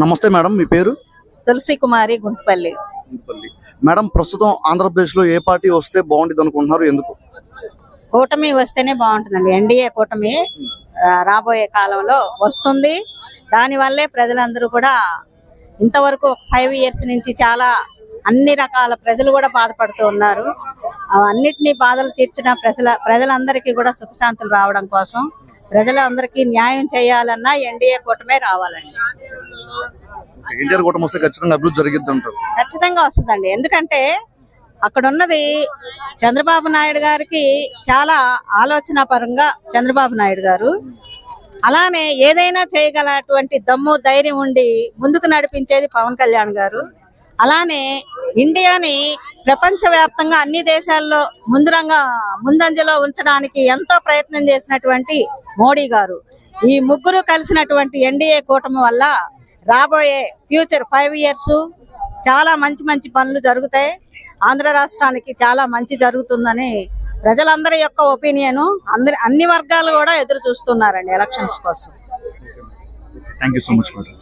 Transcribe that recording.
నమస్తే మేడం మీ పేరు? తులసి కుమారి గుంటుపల్లి. మేడం ప్రస్తుతం ఆంధ్రప్రదేశ్లో ఏ పార్టీ వస్తే బాగుంటుంది అనుకుంటున్నారు? ఎందుకు? కూటమి వస్తేనే బాగుంటుందండి. ఎన్డీఏ కూటమి రాబోయే కాలంలో వస్తుంది. దానివల్లే ప్రజలందరూ కూడా ఇంతవరకు ఫైవ్ ఇయర్స్ నుంచి చాలా అన్ని రకాల ప్రజలు కూడా బాధపడుతూ ఉన్నారు. అన్నిటినీ బాధలు తీర్చిన ప్రజల ప్రజలందరికీ కూడా సుఖశాంతులు రావడం కోసం ప్రజలందరికీ న్యాయం చేయాలన్నా ఎన్డీఏ కూటమే రావాలండి. ఎన్టీఆర్ కూటమి వస్తే ఖచ్చితంగా అభివృద్ధి జరిగిద్ది అంటారు. ఖచ్చితంగా వస్తుందండి. ఎందుకంటే అక్కడ ఉన్నది చంద్రబాబు నాయుడు గారికి చాలా ఆలోచన పరంగా చంద్రబాబు నాయుడు గారు. అలానే ఏదైనా చేయగలటువంటి దమ్ము ధైర్యం ఉండి ముందుకు నడిపించేది పవన్ కళ్యాణ్ గారు. అలానే ఇండియాని ప్రపంచవ్యాప్తంగా అన్ని దేశాల్లో ముందురంగా ముందంజలో ఉంచడానికి ఎంతో ప్రయత్నం చేసినటువంటి మోడీ గారు. ఈ ముగ్గురు కలిసినటువంటి ఎన్డీఏ కూటమి వల్ల రాబోయే ఫ్యూచర్ ఫైవ్ ఇయర్స్ చాలా మంచి మంచి పనులు జరుగుతాయి. ఆంధ్ర రాష్ట్రానికి చాలా మంచి జరుగుతుందని ప్రజలందరి యొక్క ఒపీనియన్ అందరి అన్ని వర్గాలు కూడా ఎదురు చూస్తున్నారండి ఎలక్షన్స్ కోసం. Thank you so much